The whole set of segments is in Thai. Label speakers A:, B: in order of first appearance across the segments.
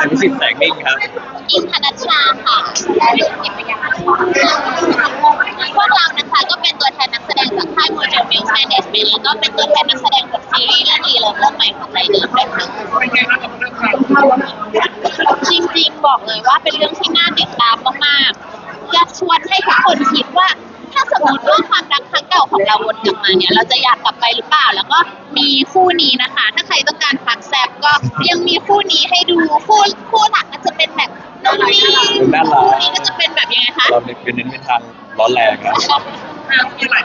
A: อภิสิทธิ์แสงนิ่งครับ
B: อินทนัชชาค่ะและดุจิตยาพวกเรานะคะก็เป็นตัวแทนนักแสดงจากค่าย Mojo Mills Management แล้วก็เป็นตัวแทนนักแสดงจากซีรีส์เรื่องนี้เลิฟเรื่องใหม่ของไรเดอร์ด้วยค่ะ
C: เป็นไงบ้างกับเรื่องราว
B: จริงๆบอกเลยว่าเป็นเรื่องที่น่าติดตามมากๆอยากชวนให้ทุกคนคิดว่า ถ้าสมมติว่าความรักครั้งเก่าของเราวนกลับมาเนี่ย เราจะอยากกลับไปหรือเปล่า แล้วก็มีคู่นี้นะคะ ถ้าใครต้องการพักแซบก็ยังมีคู่นี้ให้ดูคู่คู่หลักก็จะเป็นแบบน้องนี่
A: น่ารัก
B: คู่นี้ก็จะเป็นแบบยังไงคะ
A: เราเป็นเน้นเป็นทางร้อนแรงครับ
C: อะมีอะไร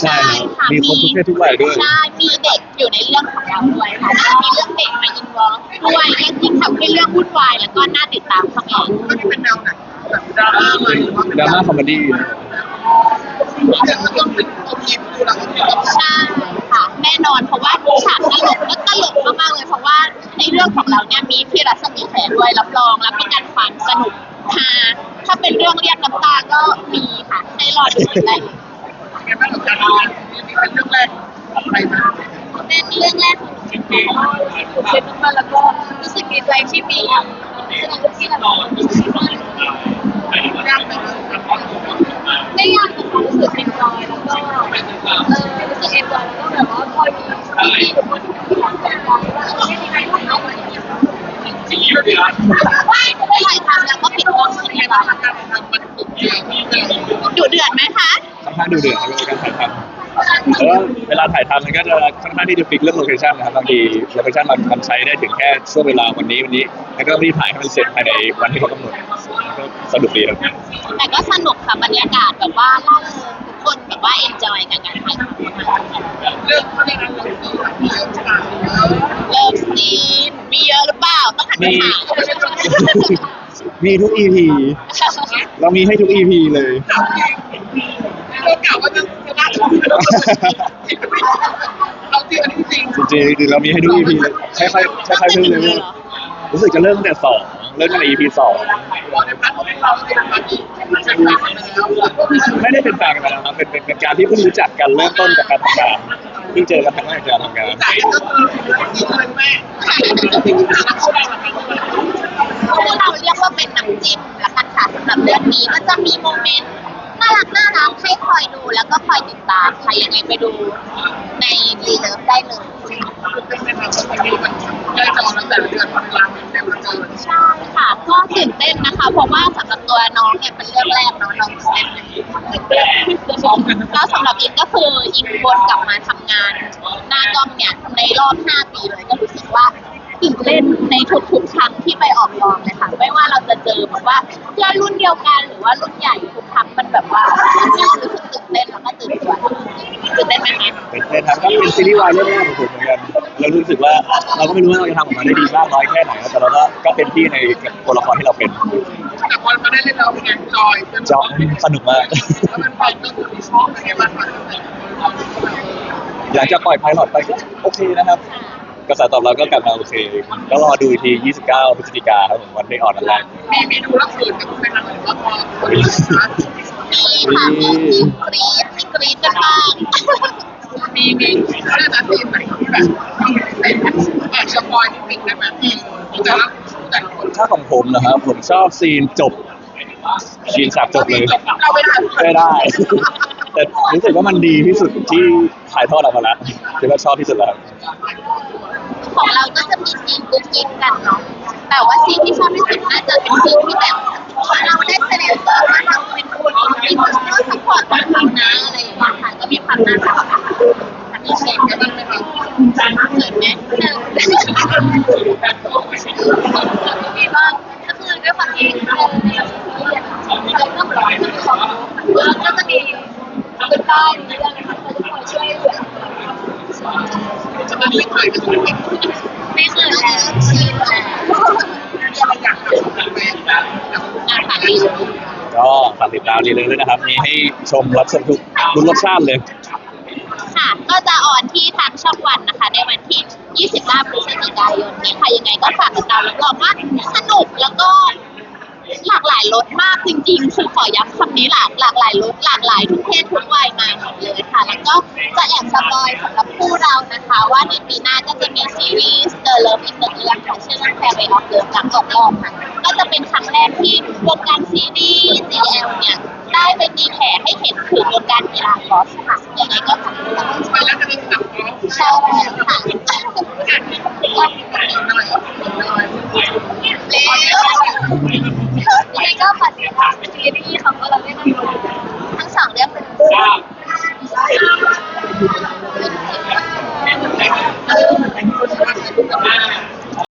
A: ใช่ครับมีคนทุกเพศทุกวัยด้วย
B: ใช่มีเด็กอยู่ในเรื่องของเราด้วยค่ะมีเรื่องเด็กมาอินวอล์ด้วยและยิ่งทำให้เรื่องวุ่นวายแล้วก็น่าติดตามเข้าไปอีก
C: ก็จะเป็นแนวไหนแบบดราม่าไหมหรือว่าเป็น
A: ดราม่าคอมเมดี้นะ
C: เนี่ยก็ต้องเป็นตัวทีมดูแล้วก็มีแบบ
B: ใช่ค่ะแน่นอนเพราะว่าฉากตลกก็ตลกมากๆเลยเพราะว่าในเรื่องของเราเนี่ยมีพี่รัศมีแขด้วยรับรองรับประกันความสนุกฮาถ้าเป็นเรื่องเรียกน้ำตาก็มีค่ะให้รอดูกันได้เลย
C: ไงบ้างกับการทำงานนี่เป็นเรื่องแรกของใครนะ
B: เป็นเรื่องแรกของจริงๆเป็นมากแล้วก็รู้สึกดีใจที่มีแสดงที่เรา
C: ยากไหมกับ
B: เออรู้สึกเอ็นจอยแล้วก็แบบว่าคอยมีพี่ๆทุกคนที่รักกันว่าไม่มีใครทำอะไรอย่างเงี้ยไม่ใครทำแล้วก็ผิดวงใช่ไหมคะ
C: การทำมันดุเดื
B: อดไหมคะ
A: ค่อนข้างดูเดือดครับในการถ่ายทำแล้วเวลาถ่ายทำมันก็จะค่อนข้างที่จะฟิกเรื่องโลเคชั่นนะครับบางทีโลเคชั่นมันมันใช้ได้ถึงแค่ช่วงเวลาวันนี้วันนี้ แล้วก็รีบถ่ายให้มันเสร็จภายในวันที่เขากำหนดก็สนุกดีครับ
B: แต่ก็สนุกค่ะบรรยากาศแบบว่าล่าเริง แบบว่าเอนจอยกับการถ่ายทำมากๆ
C: เรื่องเขาเรียกอะไรเรื่องที่เรื่องฉากเยอะ
B: เลิฟซีนมีเยอะหรือเปล่าต้องหันไปถาม
A: มีทุก EP เรามีให้ทุก EP เลย
C: เรากล่าวว่าจะชนะเราที่อันนี้จริง
A: จริงๆจริงๆเรามีให้ทุก EP เลยค่อยๆค่อยๆเพิ่มเลยรู้สึกจะเริ่มตั้งแต่สอง เริ่มตั้งแต่ EP สอง
C: ในพาร์ทของเราในพาร์ทที่เป็นแฟนกันแล้ว
A: ไม่ได้เป็นแฟนกันนะครับเป็นเป็นเป็นการที่เพิ่งรู้จักกันเริ่มต้นจากการทำงานเพิ่งเจอกันครั้งแรกจากการทำงาน
C: แต่ก็คือยิงเลยแม่นักแสดงแบบนี้
B: พวกเราเรียกว่าเป็นน้ำจิ้มละกันค่ะสำหรับเรื่องนี้ก็จะมีโมเมนต์น่ารักน่ารักให้คอยดูแล้วก็คอยติดตามใครยังไงไปดูในรีเลิฟได้เลย
C: นนนะคะ
B: เพราะว่าสำหรับตัวน้องเนี่ยเป็นเรื่องแรกเนาะน้องเซนแล้วสำหรับอินก็คืออินวนกลับมาทำงาน หน้ากล้องเนี่ยในรอบ 5 ปีเลยก็รู้สึกว่าตื่นเต้นในทุกๆครั้งที่ไปออกกองเลยค่ะไม่ว่าเราจะเจอแบบว่าเพื่อนรุ่นเดียวกันหรือว่ารุ่นใหญ่ทุกครั้งมันแบบว่าเรารู้สึกตื่นเต้นแล้วก็ตื่นตัวตื่นเต้นไหมคะ
A: เป็นเป็นครับก็เป็นซีรีส์วายเรื่องแรกของผมเหมือนกัน เรารู้สึกว่าเราก็ไม่รู้ว่าเราจะทำออกมาได้ดีมากน้อยแค่ไหนแต่เราก็ก็เป็นที่ในตัวละครที่เราเป็น
C: แต่พอมาได้เล่นแล้วเป็นไงจอยเป็น
A: จอสนุกมาก
C: แล้วมันไปก็คือชอบเป็นไงบ้างคะ
A: หลังจากปล่อยไพลอตไปก็โอเคนะครับกระแสตอบรับก็กลับมาโอเคก็รอดูอีกที 29 พฤศจิกาครับผมวันได้ออนนันแรก
C: มีมีดูแล้วคืนกันไหมคะหรือว่าพอคนนี้นะ
B: มีค่ะมีมีกรี๊ดมีกรี๊ดกันบ้าง
C: มีมีเรื่องนั้นทีมไหนที่แบบเป็นแอบสปอยนิดนึงได้ไหมแต่ละแต่ละคน
A: ถ้าของผมนะครับผมชอบซีนจบซีนฉากจบเลย
C: เราไม่ได้
A: ไม่ได้ แต่รู้สึกว่ามันดีที่สุดที่ถ่ายทอดออกมาแล้วคิดว่าชอบที่สุดแล้ว
B: ของเราก็จะมีซีนกุ๊กกิ๊กกันเนาะแต่ว่าซีนที่ชอบที่สุดน่าจะเป็นซีนที่แบบเราได้แสดงตัวว่าเราเป็นคนที่มันก็สปอร์ตกันนะอะไรอย่างเงี้ยค่ะก็มีความน่ารัก ค่ะอันนี้เชนกันบ้างไหมคะเกิดไหมหนึ่งมีบ้างก็คือด้วยความที่เราเราก็เหมือนเราก็จะมีคุณป้าเรื่องนะคะเขาจะคอยช่วยเหลือ
C: จะมาไม่เคยจะไม่เคย
B: ไม่เคยแล้วชิมแล้ว
C: เราอยากทำแบบนี้
B: งานผ่านดีเลย
A: ก็ฝากติดตามเลยด้วยนะครับ มีให้ชมรับชมทุกทุกรสชาติเลย
B: ค่ะ ก็จะออนที่ทางช่องวันนะคะ ในวันที่ 25 พฤศจิกายนนี้ค่ะยังไงก็ฝากติดตามรับรองว่าสนุกแล้วก็หลากหลายรสมากจริงๆ คือขอย้ำคำนี้หลากหลากหลายรสหลากหลายทุกเพศทุกวัยมาหมดเลยค่ะ แล้วก็จะแอบสปอยสำหรับคู่เรานะคะ ว่าในปีหน้าก็จะมีซีรีส์ The Love in the Year ของชื่อเรื่อง Fairway of Love หลังจกรอบค่ะก็จะเป็นครั้งแรกที่วงการซีรีส์ GL เนี่ย ได้ไปตีแผ่ให้เห็นถึงวงการกีฬากอล์ฟค่ะยังไงก็ ใช่ค่ะ
C: แล้ว
B: ก็ปฏิบันี่ทั้งสองเรื่องเน
C: เออ